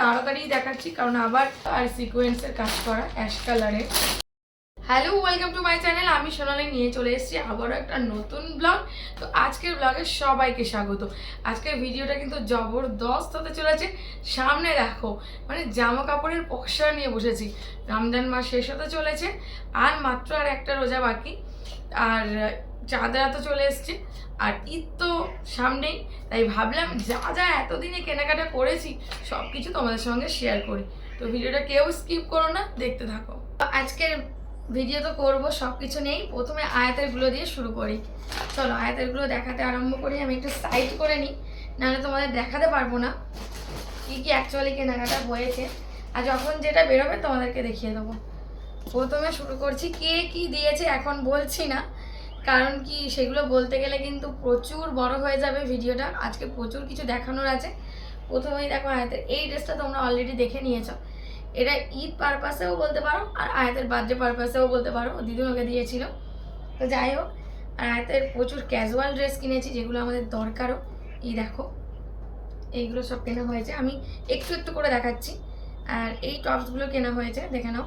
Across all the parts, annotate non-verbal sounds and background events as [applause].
তাড়াতাড়ি দেখাচ্ছি, কারণ আবার আর সিকোয়েন্সের কাজ করা অ্যাশ কালারের hello welcome to my channel আমি সোনালি নিয়ে চলে এসেছি আবারও একটা নতুন ব্লগ তো আজকের ব্লগে সবাইকে স্বাগত। আজকের ভিডিওটা কিন্তু জবরদস্ত হতে চলেছে। সামনে দেখো মানে জামা কাপড়ের পকসা নিয়ে বসেছি। রমজান মাস শেষ হতে চলেছে, আর মাত্র আর একটা রোজা বাকি। আর চাঁদরা তো চলে এসছে। আর ঈদ তো সামনেই, তাই ভাবলাম যা যা এতদিনে কেনাকাটা করেছি সব কিছু তোমাদের সঙ্গে শেয়ার করি। তো ভিডিওটা কেউ স্কিপ করো না, দেখতে থাকো। আজকের ভিডিও তো করব সব কিছু নেই প্রথমে আয়াতেরগুলো দিয়ে শুরু করি। চলো আয়াতেরগুলো দেখাতে আরম্ভ করি, আমি একটু সাইড করে নিই, নাহলে তোমাদের দেখাতে পারব না কী কী অ্যাকচুয়ালি কেনাকাটা হয়েছে। আর যখন যেটা বেরোবে তোমাদেরকে দেখিয়ে দেবো। প্রথমে শুরু করছি কে কি দিয়েছে, এখন বলছি না। কারণ কি, সেগুলো বলতে গেলে কিন্তু প্রচুর বড় হয়ে যাবে ভিডিওটা। আজকে প্রচুর কিছু দেখানোর আছে। প্রথমেই দেখো আয়াতের, এই ড্রেসটা তোমরা অলরেডি দেখে নিয়েছো। এটা ঈদ পারপাসেও বলতে পারো, আর আয়াতের বার্থডে পারপাসেও বলতে পারো। দিদুন ওকে দিয়েছিল। তো যাই হোক আর আয়াতের প্রচুর ক্যাজুয়াল ড্রেস কিনেছি, যেগুলো আমাদের দরকারও। এই দেখো, এইগুলো সব কেনা হয়েছে। আমি একটু একটু করে দেখাচ্ছি। আর এই টপসগুলো কেনা হয়েছে, দেখে নাও।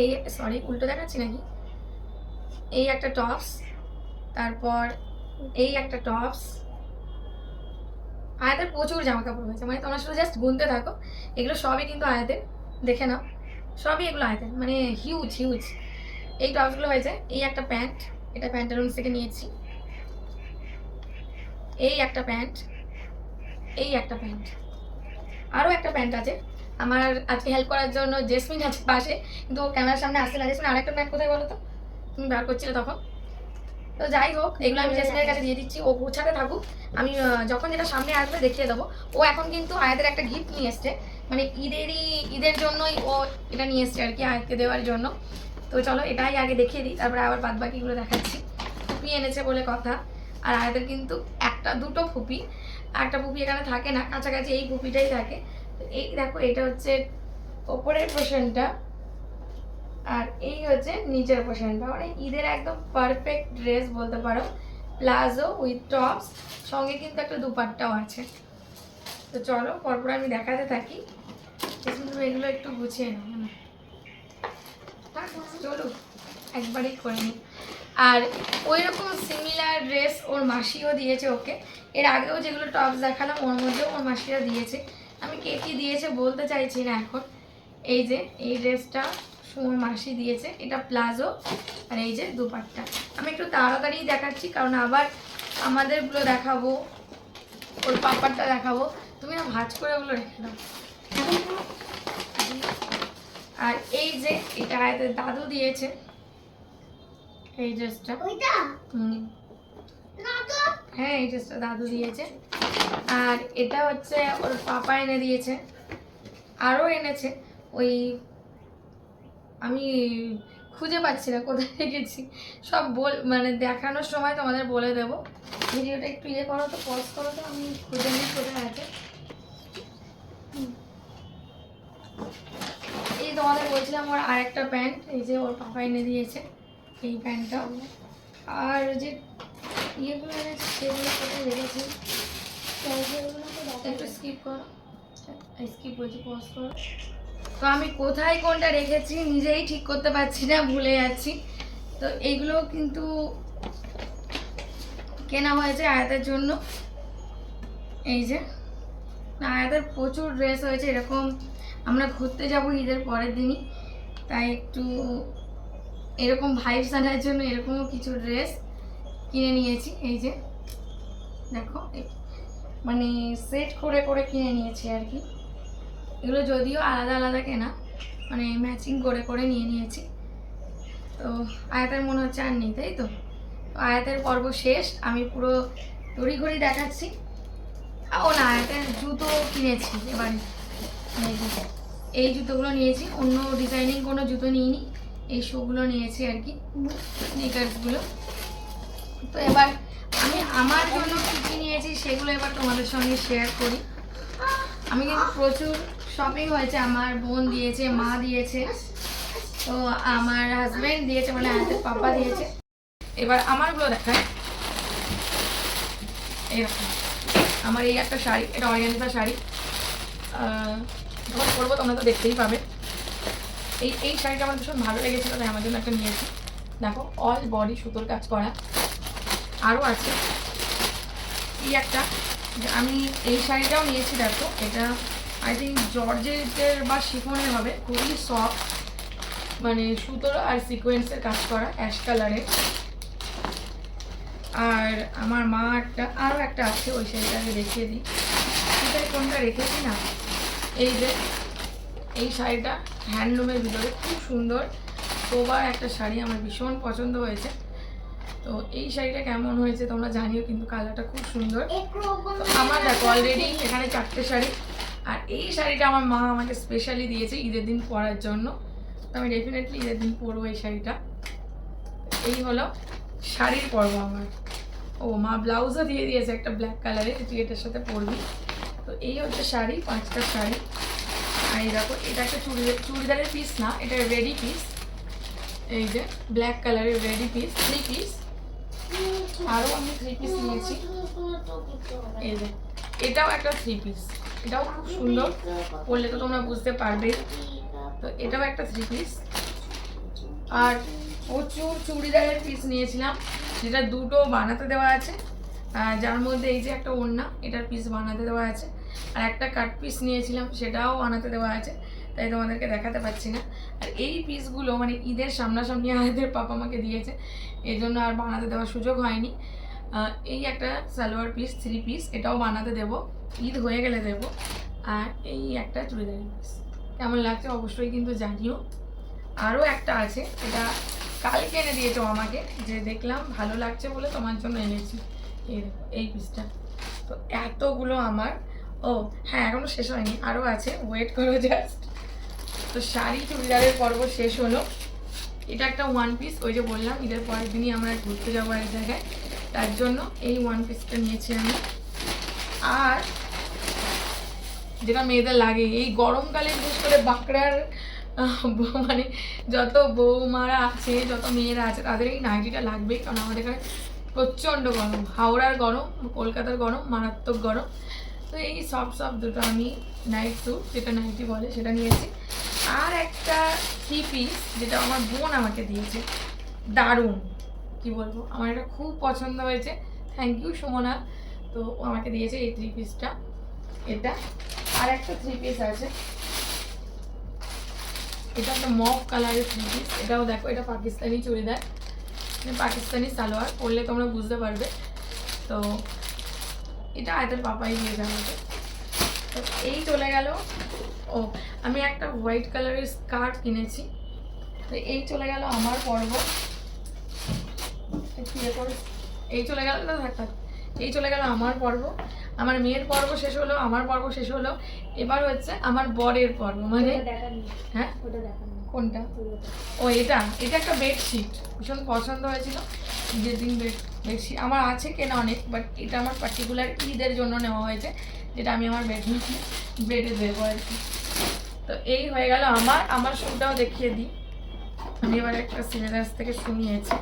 এই সরি উল্টো দেখাচ্ছি নাকি? এই একটা টপস তারপর এই একটা টপস আয়াতের প্রচুর জামা কাপড় হয়েছে মানে তোমরা শুধু জাস্ট গুনতে থাকো, এগুলো সবই কিন্তু আয়াতের দেখে নাও, সবই এগুলো আয়াতের মানে হিউজ হিউজ এই টপসগুলো হয়েছে, এই একটা প্যান্ট এটা প্যান্টালুন্স থেকে নিয়েছি। এই একটা প্যান্ট এই একটা প্যান্ট আরও একটা প্যান্ট আছে। আমার আজকে হেল্প করার জন্য জেসমিন আছে পাশে, কিন্তু ও ক্যামেরার সামনে আসছে না। জেসমিন, আরেকটা প্যান্ট কোথায় বলো তো তুমি বার করছিলে তখন। তো যাই হোক, এগুলো আমি জেসমিনের কাছে দিয়ে দিচ্ছি। ও গোছাতে থাকুক। আমি যখন যেটা সামনে আসবে দেখিয়ে দেবো। ও এখন কিন্তু আয়াদের একটা গিফট নিয়ে এসছে। মানে ঈদেরই, ঈদের জন্যই ও এটা নিয়ে এসছে আর কি, আয়াতকে দেওয়ার জন্য। তো চলো, এটাই আগে দেখিয়ে দিই। তারপরে আবার বাদ বাকিগুলো দেখাচ্ছি। ফুপি এনেছে বলে কথা। আর আয়াদের কিন্তু একটা, দুটো ফুপি। একটা ফুপি এখানে থাকে না। কাছাকাছি এই ফুপিটাই থাকে। এই দেখো, এটা হচ্ছে ওপরের পোর্শনটা আর এই হচ্ছে নিচের পোর্শনটা মানে ঈদের একদম পারফেক্ট ড্রেস বলতে পারো। প্লাজো উইথ টপস সঙ্গে কিন্তু একটা দুপাট্টাও আছে। তো চলো, পরপর আমি দেখাতে থাকি। কিন্তু এগুলো একটু গুছিয়ে নাও না চলো, একবারেই করে নিই। আর ওই রকম সিমিলার ড্রেস ওর মাসিও দিয়েছে ওকে। এর আগেও যেগুলো টপস দেখালাম, ওর মধ্যেও ওর মাসিরা দিয়েছে। আমি কে কী দিয়েছে বলতে চাইছি না এখন। এই যে এই ড্রেসটা সুমন মাসি দিয়েছে এটা প্লাজো আর এই যে দুপাট্টা। আমি একটু তাড়াতাড়ি দেখাচ্ছি কারণ আবার আমাদেরগুলো দেখাবো ওর পাপারটা দেখাবো। তুমি না ভাজ করে ওগুলো রেখে দাও। আর এই যে এটা দাদু দিয়েছে এই ড্রেসটা। হ্যাঁ এই ড্রেসটা দাদু দিয়েছে। আর এটা হচ্ছে ওর পাপা এনে দিয়েছে, আরও এনেছে। ওই আমি খুঁজে পাচ্ছি না কোথায় রেখেছি। সব বল মানে দেখানোর সময় তোমাদের বলে দেবো। ভিডিওটা একটু ইয়ে করো তো পজ করো তো, আমি খুঁজে নিই কোথায় আছে। এই তোমাদের বলছিলাম ওর আরেকটা প্যান্ট, এই যে ওর পাপা এনে দিয়েছে এই প্যান্টটা। আর যে ইয়েগুলো এনেছে সেগুলো কোথায় রেখেছি? স্কিপ তো আমি কোথায় কোনটা রেখেছি নিজেই ঠিক করতে পারছি না, ভুলে যাচ্ছি। তো এইগুলো কিন্তু কেনা হয়েছে আয়াতের জন্য। এই যে আয়াতের প্রচুর ড্রেস হয়েছে, এরকম আমরা ঘুরতে যাব ঈদের পরের দিনই। তাই একটু এরকম ভাইবস আনার জন্য এরকমও কিছু ড্রেস কিনে নিয়েছি। এই যে, দেখো মানে সেট করে করে কিনে নিয়েছি আর কি। এগুলো যদিও আলাদা আলাদা কেনা মানে ম্যাচিং করে করে নিয়ে নিয়েছি। তো আয়াতের মনে হচ্ছে আর নেই, তাই তো? আয়াতের পর্ব শেষ, আমি পুরো তড়িঘড়ি দেখাচ্ছি। ও না, আয়াতের জুতো কিনেছি এবারে। এই জুতোগুলো নিয়েছি, অন্য ডিজাইনিং কোনো জুতো নিইনি। এই শোগুলো নিয়েছি আর কি স্নিকার্সগুলো তো এবার আমি আমার জন্য কী কী নিয়েছি সেগুলো এবার তোমাদের সঙ্গে শেয়ার করি। আমি কিন্তু প্রচুর শপিং হয়েছে, আমার বোন দিয়েছে, মা দিয়েছে, তো আমার হাজব্যান্ড দিয়েছে মানে হাতের পাপা দিয়েছে। এবার আমারগুলো দেখায় এরকম। আমার এই একটা শাড়ি, এটা অরিয়ান্তা শাড়ি। যখন করব তোমরা তো দেখতেই পাবে। এই এই শাড়িটা আমার ভীষণ ভালো লেগেছিলো, তাই আমার জন্য একটা নিয়েছি। দেখো অল বডি সুতোর কাজ করা। আরও আছে। এই একটা আমি এই শাড়িটাও নিয়েছি, দেখো। এটা আই থিঙ্ক জর্জেটের বা শিফনের হবে। খুবই সফট মানে সুতোর আর সিকোয়েন্সের কাজ করা অ্যাশ কালারের আর আমার মা একটা আরও একটা আছে, ওই শাড়িটাকে দেখিয়ে দিই। সেটাই কোনটা রেখেছি না? এই যে, এই শাড়িটা হ্যান্ডলুমের ভিতরে, খুব সুন্দর। সোবার একটা শাড়ি আমার ভীষণ পছন্দ হয়েছে। তো এই শাড়িটা কেমন হয়েছে তোমরা জানিও কিন্তু কালারটা খুব সুন্দর। তো আমার দেখো অলরেডি এখানে চারটে শাড়ি। আর এই শাড়িটা আমার মা আমাকে স্পেশালি দিয়েছে ঈদের দিন পরার জন্য। তো আমি ডেফিনেটলি ঈদের দিন পরবো এই শাড়িটা। এই হলো শাড়ির পর্ব আমার। ও মা ব্লাউজও দিয়ে দিয়েছে একটা ব্ল্যাক কালারের তুই এটার সাথে পরবি। তো এই হচ্ছে শাড়ি পাঁচটা শাড়ি। আর এই দেখো এটা একটা চুড়িদার চুড়িদারের পিস না এটা রেডি পিস এই যে ব্ল্যাক কালারের রেডি পিস থ্রি পিস আরও আমি থ্রি পিস নিয়েছি। এটাও একটা থ্রি পিস এটাও খুব সুন্দর। পরলে তো তোমরা বুঝতে পারবে। তো এটাও একটা থ্রি পিস আর প্রচুর চুড়িদারের পিস নিয়েছিলাম, যেটা দুটো বানাতে দেওয়া আছে। যার মধ্যে এই যে একটা ওড়না, এটার পিস বানাতে দেওয়া আছে। আর একটা কাট পিস নিয়েছিলাম, সেটাও বানাতে দেওয়া আছে। তাই তোমাদেরকে দেখাতে পাচ্ছি না। আর এই পিসগুলো মানে ঈদের সামনাসামনি আমাদের পাপা আমাকে দিয়েছে, এই জন্য আর বানাতে দেওয়ার সুযোগ হয়নি। এই একটা সালোয়ার পিস থ্রি পিস এটাও বানাতে দেবো। ঈদ হয়ে গেলে দেবো। আর এই একটা চুড়িদারের পিস কেমন লাগছে অবশ্যই কিন্তু জানিও। আরও একটা আছে, এটা কালকে এনে দিয়েছ আমাকে, যে দেখলাম ভালো লাগছে বলে তোমার জন্য এনেছি। এই এই পিসটা তো এতগুলো আমার। ও হ্যাঁ এখনও শেষ হয়নি, আরও আছে। ওয়েট করো জাস্ট তো শাড়ি চুড়িদারের পর্ব শেষ হলো। এটা একটা ওয়ান পিস ওই যে বললাম, ঈদের পরের দিনই আমরা ঘুরতে যাব এক জায়গায়। তার জন্য এই ওয়ান পিসটা নিয়েছি আমি। আর যেটা মেয়েদের লাগে, এই গরমকালে বিশেষ করে বাঁকড়ার মানে যত বৌমারা আছে, যত মেয়েরা আছে, তাদের এই নাইটিটা লাগবে কারণ আমাদের এখানে প্রচণ্ড গরম। হাওড়ার গরম, কলকাতার গরম, মারাত্মক গরম। তো এই সব সব দুটো আমি নাইট স্যুট যেটা নাইটি বলে সেটা নিয়েছি। আর একটা থ্রি পিস যেটা আমার বোন আমাকে দিয়েছে। দারুণ, কি বলব? আমার এটা খুব পছন্দ হয়েছে। Thank you Sumana. তো ও আমাকে দিয়েছে এই থ্রি পিসটা এটা আর একটা থ্রি পিস আছে। এটা একটা মফ কালারের থ্রি পিস এটাও দেখো, এটা পাকিস্তানি চুড়িদার। মানে পাকিস্তানি সালোয়ার, পরলে তোমরা বুঝতে পারবে। তো এটা আয়তের পাপাই দিয়েছে যাবে তো এই চলে গেল ও আমি একটা হোয়াইট কালারের স্কার্ট কিনেছি। তো এই চলে গেল আমার পর্ব। ইয়ে। এই চলে গেল না থাক থাক। এই চলে গেল আমার পর্ব। আমার মেয়ের পর্ব শেষ হলো আমার পর্ব শেষ হলো। এবার হচ্ছে আমার বরের পর্ব মানে হ্যাঁ? কোনটা? ও এটা। এটা একটা বেডশিট। ভীষণ পছন্দ হয়েছিল। যেদিন বেড বেডশিট। আমার আছে কেনা অনেক বাট এটা আমার পার্টিকুলার ঈদের জন্য নেওয়া হয়েছে যেটা আমি আমার বেড বেডে দেবো আর কি। তো এই হয়ে গেল আমার। আমার শুটাও দেখিয়ে দিই। আমি এবার একটা সিলেদার্স থেকে শুনিয়েছি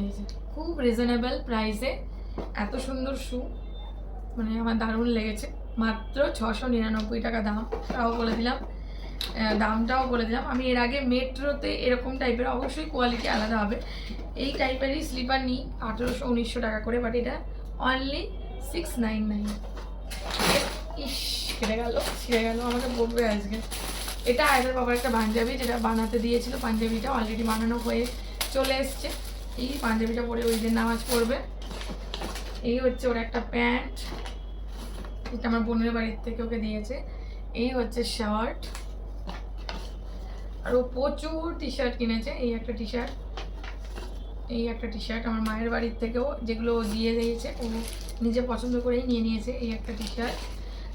এই যে, খুব রিজনেবল প্রাইসে এত সুন্দর শু। মানে আমার দারুণ লেগেছে। মাত্র ছশো নিরানব্বই টাকা দাম। তাও বলে দিলাম। দামটাও বলে দিলাম। আমি এর আগে মেট্রোতে এরকম টাইপের অবশ্যই কোয়ালিটি আলাদা হবে। এই টাইপেরই স্লিপার নিই। আঠেরোশো, উনিশশো টাকা করে। বাট এটা only six nine nine is. কেটে গেল, ছিঁড়ে গেল, আমাকে বলবে আজকে। এটা আয়দের বাবার একটা পাঞ্জাবি, যেটা বানাতে দিয়েছিল, পাঞ্জাবিটা অলরেডি বানানো হয়ে চলে এসছে। এই পাঞ্জাবিটা পরে ওই দিন নামাজ পড়বে। এই হচ্ছে ওর একটা প্যান্ট। এটা আমার বোনের বাড়ির থেকে ওকে দিয়েছে। এই হচ্ছে শার্ট। আর ও প্রচুর টি শার্ট কিনেছে। এই একটা টি শার্ট এই একটা টি শার্ট আমার মায়ের বাড়ির থেকেও যেগুলো দিয়ে দিয়েছে, ও নিজে পছন্দ করেই নিয়ে নিয়েছে। এই একটা টি শার্ট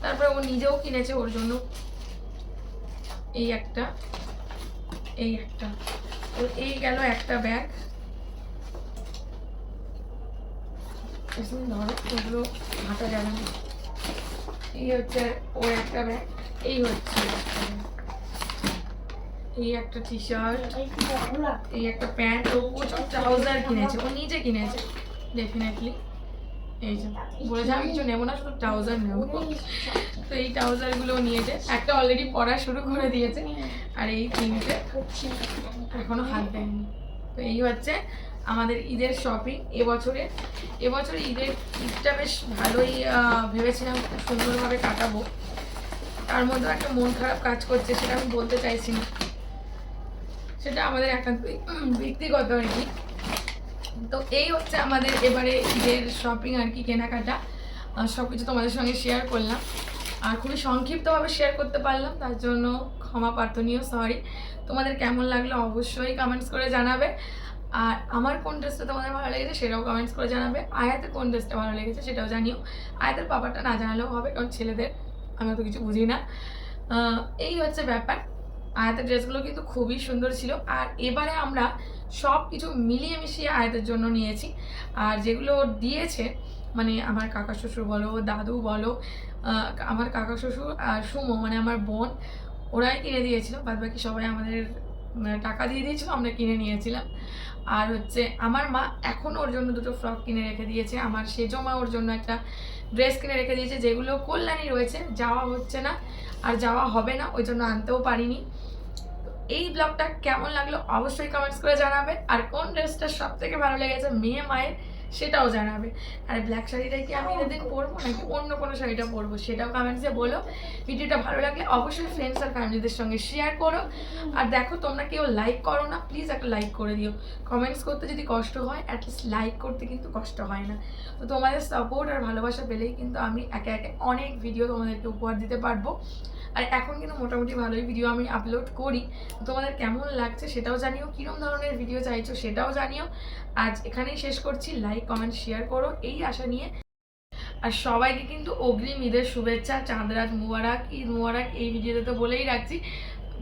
তারপরে ও নিজেও কিনেছে ওর জন্য। এই একটা এই একটা। তো এই গেল একটা ব্যাগ। ধরো, ওগুলো হাঁটা যাবে না এই হচ্ছে ও একটা ব্যাগ, এই হচ্ছে। এই একটা টি শার্ট এই একটা প্যান্ট। ও প্রচুর ট্রাউজার কিনেছে, ও নিজে কিনেছে ডেফিনেটলি এই যে বলেছে আমি কিছু নেব না শুধু ট্রাউজার নেব। তো এই ট্রাউজারগুলো নিয়েছে। একটা অলরেডি পরা শুরু করে দিয়েছে। আর এই তিনটে এখনও হাত দেয়নি। তো এই হচ্ছে আমাদের ঈদের শপিং এবছরে। এবছর ঈদের ঈদটা বেশ ভালোই ভেবেছিলাম সুন্দরভাবে কাটাবো। তার মধ্যে একটা মন খারাপ কাজ করছে সেটা আমি বলতে চাইছি না। সেটা আমাদের উম, ব্যক্তিগত আর কি। তো এই হচ্ছে আমাদের এবারে ঈদের শপিং আর কি, কেনাকাটা। সব কিছু তোমাদের সঙ্গে শেয়ার করলাম। আর খুবই সংক্ষিপ্তভাবে শেয়ার করতে পারলাম, তার জন্য ক্ষমা প্রার্থনীয় সরি তোমাদের কেমন লাগল অবশ্যই কমেন্টস করে জানাবে। আর আমার কোন ড্রেসটা তোমাদের ভালো লেগেছে সেটাও কমেন্টস করে জানাবে। আয়াতের কোন ড্রেসটা ভালো লেগেছে সেটাও জানিও। আয়াতের ব্যাপারটা না জানালেও হবে, কারণ ছেলেদের আমি তো কিছু বুঝি না। এই হচ্ছে ব্যাপার। আয়াতের ড্রেসগুলো কিন্তু খুবই সুন্দর ছিল। আর এবারে আমরা সব কিছু মিলিয়ে মিশিয়ে আয়াতের জন্য নিয়েছি। আর যেগুলো দিয়েছে মানে আমার কাকা শ্বশুর বলো, দাদু বলো আমার কাকা শ্বশুর আর সুমো মানে আমার বোন, ওরাই কিনে দিয়েছিল। বাদ বাকি সবাই আমাদের টাকা দিয়ে দিয়েছিল, আমরা কিনে নিয়েছিলাম। আর হচ্ছে আমার মা এখন ওর জন্য দুটো ফ্রক কিনে রেখে দিয়েছে। আমার সেজো মা ওর জন্য একটা ড্রেস কিনে রেখে দিয়েছে, যেগুলো কল্যাণী রয়েছে। যাওয়া হচ্ছে না, আর যাওয়া হবে না, ওই জন্য আনতেও পারিনি। এই ব্লগটা কেমন লাগল অবশ্যই কমেন্টস করে জানাবেন আর কোন ড্রেসটা সব থেকে ভালো লেগেছে, মেয়ে, মায়ের? সেটাও জানাবে। আর ব্ল্যাক শাড়িটাই কি আমি এদের পরবো নাকি [laughs] অন্য কোনো শাড়িটা পরবো? সেটাও কমেন্টসে বলো। ভিডিওটা ভালো লাগলে অবশ্যই ফ্রেন্ডস আর ফ্যামিলিদের সঙ্গে শেয়ার করো। আর দেখো তোমরা কেউ লাইক করো না প্লিজ একটা লাইক করে দিও। কমেন্টস করতে যদি কষ্ট হয় অ্যাটলিস্ট লাইক করতে কিন্তু কষ্ট হয় না। তো তোমাদের সাপোর্ট আর ভালোবাসা পেলেই কিন্তু আমি একে একে অনেক ভিডিও তোমাদেরকে উপহার দিতে পারব। আর এখন কিন্তু মোটামুটি ভালোই ভিডিও আমি আপলোড করি। তোমাদের কেমন লাগছে সেটাও জানিও। কীরকম ধরনের ভিডিও চাইছো সেটাও জানিও। আজ এখানেই শেষ করছি। লাইক কমেন্ট শেয়ার করো। এই আশা নিয়ে। আর সবাইকে কিন্তু অগ্রিম ঈদের শুভেচ্ছা, চাঁদরাত মুবারক, ঈদ মুবারক এই ভিডিওতে তো বলেই রাখছি।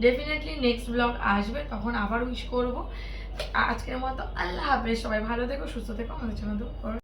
ডেফিনেটলি নেক্সট ব্লগ আসবে, তখন আবার উইশ করব। আজকের মতো আল্লাহ হাফেজ। সবাই ভালো থেকো, সুস্থ থেকো, আমাদের জন্য করো।